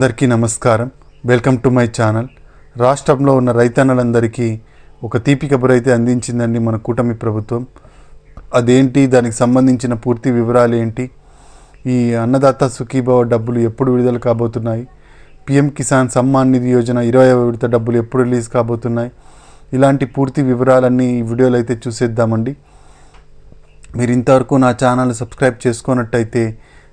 అందరికీ నమస్కారం. Welcome to my channel. రాష్ట్రంలో ఉన్న రైతన్నలందరికీ ఒక తీపి కబురు అయితే అందించిందండి మన కూటమి ప్రభుత్వం. అదేంటి? దానికి సంబంధించిన పూర్తి వివరాలు ఏంటి? ఈ అన్నదాత సుఖీభవ డబ్బులు ఎప్పుడు విడుదల కాబోతున్నాయి? పిఎం కిసాన్ సమ్మాన్ నిధి యోజన ఇరవై విడత డబ్బులు ఎప్పుడు రిలీజ్ కాబోతున్నాయి? ఇలాంటి పూర్తి వివరాలన్నీ ఈ వీడియోలో అయితే చూసేద్దామండి. మీరు ఇంతవరకు నా ఛానల్ సబ్స్క్రైబ్ చేసుకున్నట్టయితే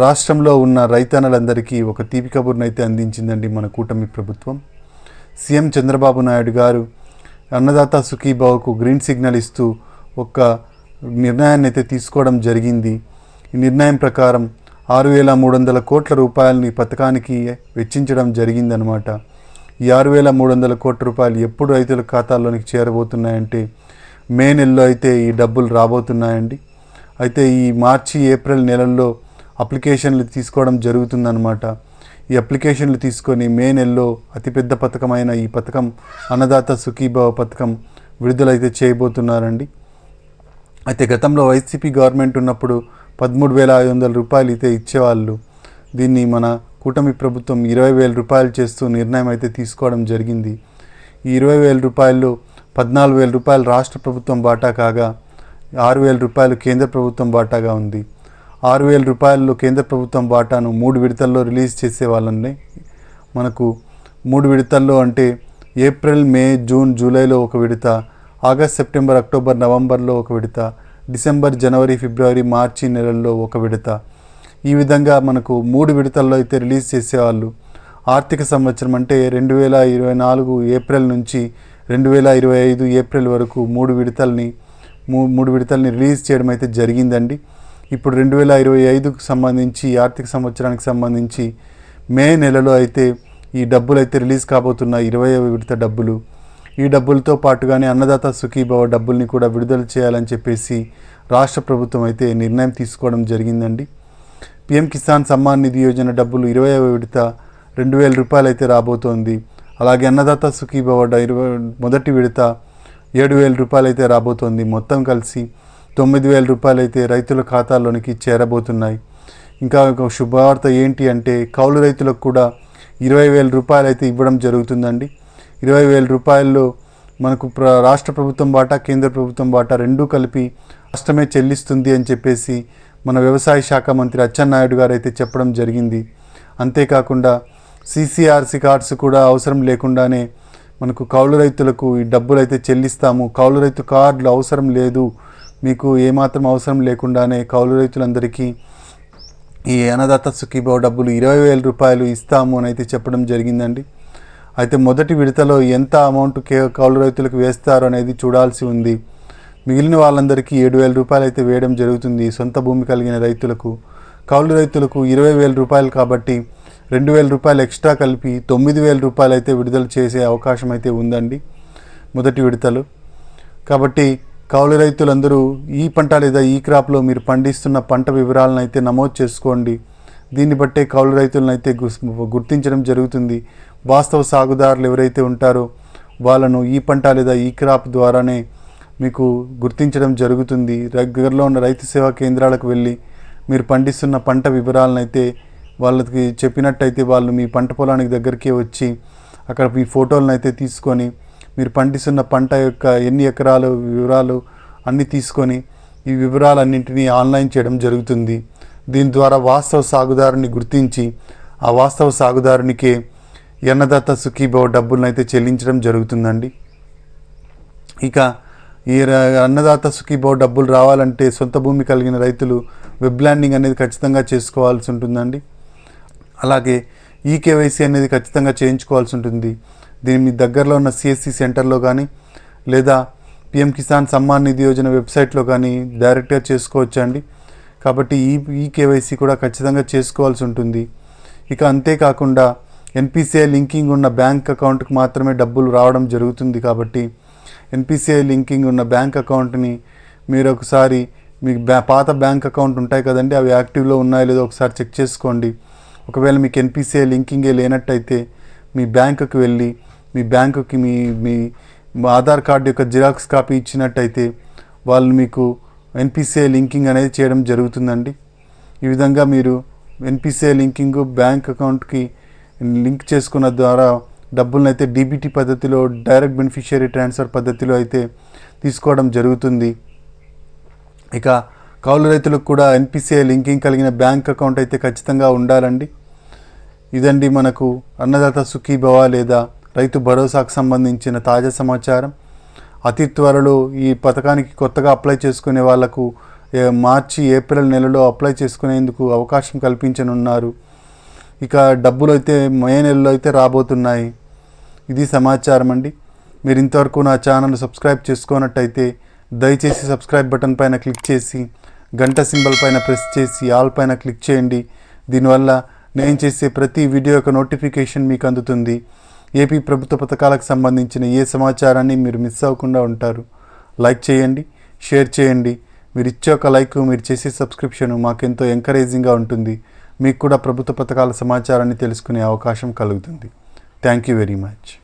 రాష్ట్రంలో ఉన్న రైతన్నలందరికీ ఒక తీపి కబుర్నైతే అందించిందండి మన కూటమి ప్రభుత్వం. సీఎం చంద్రబాబు నాయుడు గారు అన్నదాత సుఖీబావుకు గ్రీన్ సిగ్నల్ ఇస్తూ ఒక నిర్ణయాన్ని అయితే తీసుకోవడం జరిగింది. ఈ నిర్ణయం ప్రకారం ఆరు వేల మూడు వందల కోట్ల రూపాయలని పథకానికి వెచ్చించడం జరిగిందనమాట ఈ ఆరు వేల మూడు వందల కోట్ల రూపాయలు ఎప్పుడు రైతుల ఖాతాల్లోనికి చేరబోతున్నాయంటే మే నెలలో అయితే ఈ డబ్బులు రాబోతున్నాయండి. అయితే ఈ మార్చి ఏప్రిల్ నెలల్లో అప్లికేషన్లు తీసుకోవడం జరుగుతుందన్నమాట. ఈ అప్లికేషన్లు తీసుకొని మే నెలలో అతిపెద్ద పథకమైన ఈ పథకం అన్నదాత సుఖీభావ పథకం విడుదలైతే చేయబోతున్నారండి. అయితే గతంలో వైసీపీ గవర్నమెంట్ ఉన్నప్పుడు పదమూడు వేల ఐదు వందల రూపాయలు అయితే ఇచ్చేవాళ్ళు. దీన్ని మన కూటమి ప్రభుత్వం ఇరవై వేల రూపాయలు చేస్తూ నిర్ణయం అయితే తీసుకోవడం జరిగింది. ఈ ఇరవై వేల రూపాయలు పద్నాలుగు వేల రూపాయలు రాష్ట్ర ప్రభుత్వం బాటా కాగా ఆరు వేల రూపాయలు కేంద్ర ప్రభుత్వం బాటాగా ఉంది. ఆరు వేల రూపాయలు కేంద్ర ప్రభుత్వం బాటాను మూడు విడతల్లో రిలీజ్ చేసే వాళ్ళని మనకు మూడు విడతల్లో అంటే ఏప్రిల్ మే జూన్ జూలైలో ఒక విడత ఆగస్ట్ సెప్టెంబర్ అక్టోబర్ నవంబర్లో ఒక విడత డిసెంబర్ జనవరి ఫిబ్రవరి మార్చి నెలల్లో ఒక విడత. ఈ విధంగా మనకు మూడు విడతల్లో అయితే రిలీజ్ చేసేవాళ్ళు ఆర్థిక సంవత్సరం అంటే రెండు వేల ఇరవై నాలుగు ఏప్రిల్ నుంచి రెండు వేల ఇరవై ఐదు ఏప్రిల్ వరకు మూడు విడతల్ని మూ మూడు విడతల్ని రిలీజ్ చేయడం అయితే జరిగిందండి. ఇప్పుడు రెండు వేల ఇరవై ఐదుకు సంబంధించి ఆర్థిక సంవత్సరానికి సంబంధించి మే నెలలో అయితే ఈ డబ్బులు అయితే రిలీజ్ కాబోతున్న ఇరవై విడత డబ్బులు. ఈ డబ్బులతో పాటుగానే అన్నదాత సుఖీభవ డబ్బుల్ని కూడా విడుదల చేయాలని చెప్పేసి రాష్ట్ర ప్రభుత్వం అయితే నిర్ణయం తీసుకోవడం జరిగిందండి. పిఎం కిసాన్ సమ్మాన్ నిధి యోజన డబ్బులు ఇరవై విడత రెండు వేల రూపాయలు అయితే రాబోతోంది. అలాగే అన్నదాత సుఖీభవ డ- ఇరవై మొదటి విడత ఏడు వేల రూపాయలు అయితే రాబోతోంది. మొత్తం కలిసి తొమ్మిది వేల రూపాయలు అయితే రైతుల ఖాతాల్లోనికి చేరబోతున్నాయి. ఇంకా ఒక శుభవార్త ఏంటి అంటే కౌలు రైతులకు కూడా ఇరవై వేల రూపాయలు అయితే ఇవ్వడం జరుగుతుందండి. ఇరవై వేల రూపాయల్లో మనకు ప్ర రాష్ట్ర ప్రభుత్వం బాటా కేంద్ర ప్రభుత్వం బాటా రెండూ కలిపి రాష్ట్రమే చెల్లిస్తుంది అని చెప్పేసి మన వ్యవసాయ శాఖ మంత్రి అచ్చెన్నాయుడు గారు అయితే చెప్పడం జరిగింది. అంతేకాకుండా సిసిఆర్సి కార్డ్స్ కూడా అవసరం లేకుండానే మనకు కౌలు రైతులకు ఈ డబ్బులు అయితే చెల్లిస్తాము. కౌలు రైతు కార్డులు అవసరం లేదు. మీకు ఏమాత్రం అవసరం లేకుండానే కౌలు రైతులందరికీ ఈ అన్నదాత సుఖీభావ డబ్బులు ఇరవై వేల రూపాయలు ఇస్తాము అని అయితే చెప్పడం జరిగిందండి. అయితే మొదటి విడతలో ఎంత అమౌంట్ కే కౌలు రైతులకు వేస్తారు అనేది చూడాల్సి ఉంది. మిగిలిన వాళ్ళందరికీ ఏడు వేల రూపాయలు అయితే వేయడం జరుగుతుంది. సొంత భూమి కలిగిన రైతులకు కౌలు రైతులకు ఇరవై వేల రూపాయలు కాబట్టి రెండు వేల రూపాయలు ఎక్స్ట్రా కలిపి తొమ్మిది వేల రూపాయలు అయితే విడుదల చేసే అవకాశం అయితే ఉందండి మొదటి విడతలు. కాబట్టి కౌలు రైతులందరూ ఈ పంట లేదా ఈ క్రాప్లో మీరు పండిస్తున్న పంట వివరాలను అయితే నమోదు చేసుకోండి. దీన్ని బట్టే కౌలు రైతులను అయితే గుర్తించడం జరుగుతుంది. వాస్తవ సాగుదారులు ఎవరైతే ఉంటారో వాళ్ళను ఈ పంట లేదా ఈ క్రాప్ ద్వారానే మీకు గుర్తించడం జరుగుతుంది. దగ్గరలో ఉన్న రైతు సేవా కేంద్రాలకు వెళ్ళి మీరు పండిస్తున్న పంట వివరాలను అయితే వాళ్ళకి చెప్పినట్టయితే వాళ్ళు మీ పంట పొలానికి దగ్గరికి వచ్చి అక్కడ మీ ఫోటోలను అయితే తీసుకొని మీరు పండిస్తున్న పంట యొక్క ఎన్ని ఎకరాలు వివరాలు అన్నీ తీసుకొని ఈ వివరాలన్నింటినీ ఆన్లైన్ చేయడం జరుగుతుంది. దీని ద్వారా వాస్తవ సాగుదారుని గుర్తించి ఆ వాస్తవ సాగుదారునికే ఈ అన్నదాత సుఖీభవ డబ్బులను అయితే చెల్లించడం జరుగుతుందండి. ఇక ఈ అన్నదాత సుఖీభవ డబ్బులు రావాలంటే సొంత భూమి కలిగిన రైతులు వెబ్ ల్యాండింగ్ అనేది ఖచ్చితంగా చేసుకోవాల్సి ఉంటుందండి. అలాగే ఈ కేవైసీ అనేది ఖచ్చితంగా చేయించుకోవాల్సి ఉంటుంది. దీని మీ దగ్గరలో ఉన్న సిఎస్సి సెంటర్లో కానీ లేదా పిఎం కిసాన్ సమ్మాన్ నిధి యోజన వెబ్సైట్లో కానీ డైరెక్ట్గా చేసుకోవచ్చు అండి కాబట్టి ఈ ఈ కేవైసీ కూడా ఖచ్చితంగా చేసుకోవాల్సి ఉంటుంది. ఇక అంతేకాకుండా ఎన్పిసిఐ లింకింగ్ ఉన్న బ్యాంక్ అకౌంట్కి మాత్రమే డబ్బులు రావడం జరుగుతుంది కాబట్టి ఎన్పిసిఐ లింకింగ్ ఉన్న బ్యాంక్ అకౌంట్ని మీరు ఒకసారి మీకు బ్యా పాత బ్యాంక్ అకౌంట్ ఉంటాయి కదండి అవి యాక్టివ్లో ఉన్నాయో లేదో ఒకసారి చెక్ చేసుకోండి. ఒకవేళ మీకు ఎన్పిసిఐ లింకింగే లేనట్టయితే మీ బ్యాంకుకి వెళ్ళి మీ బ్యాంకుకి మీ మీ ఆధార్ కార్డు యొక్క జిరాక్స్ కాపీ ఇచ్చినట్టయితే వాళ్ళు మీకు ఎన్పిసిఐ లింకింగ్ అనేది చేయడం జరుగుతుందండి. ఈ విధంగా మీరు ఎన్పిసిఐ లింకింగ్ బ్యాంక్ అకౌంట్కి లింక్ చేసుకున్న ద్వారా డబ్బులను అయితే డీబీటీ పద్ధతిలో డైరెక్ట్ బెనిఫిషియరీ ట్రాన్స్ఫర్ పద్ధతిలో అయితే తీసుకోవడం జరుగుతుంది. ఇక కౌలు రైతులకు కూడా ఎన్పిసిఐ లింకింగ్ కలిగిన బ్యాంక్ అకౌంట్ అయితే ఖచ్చితంగా ఉండాలండి. ఇదండి మనకు అన్నదాత సుఖీభవ లేదా రైతు భరోసాకు సంబంధించిన తాజా సమాచారం. అతి త్వరలో ఈ పథకానికి కొత్తగా అప్లై చేసుకునే వాళ్ళకు మార్చి ఏప్రిల్ నెలలో అప్లై చేసుకునేందుకు అవకాశం కల్పించనున్నారు. ఇక డబ్బులు అయితే మే నెలలో అయితే రాబోతున్నాయి. ఇది సమాచారం అండి. మీరు ఇంతవరకు నా ఛానల్ సబ్స్క్రైబ్ చేసుకున్నట్టయితే దయచేసి సబ్స్క్రైబ్ బటన్ పైన క్లిక్ చేసి గంట సింబల్ పైన ప్రెస్ చేసి ఆల్ పైన క్లిక్ చేయండి. దీనివల్ల నేను చేసే ప్రతి వీడియో యొక్క నోటిఫికేషన్ మీకు అందుతుంది. ఏపీ ప్రభుత్వ పథకాలకు సంబంధించిన ఏ సమాచారాన్ని మీరు మిస్ అవ్వకుండా ఉంటారు? లైక్ చేయండి షేర్ చేయండి. మీరు ఇచ్చే ఒక లైక్ మీరు చేసే సబ్స్క్రిప్షన్ మాకెంతో ఎంకరేజింగ్గా ఉంటుంది. మీకు కూడా ప్రభుత్వ పథకాల సమాచారాన్ని తెలుసుకునే అవకాశం కలుగుతుంది. Thank you very much.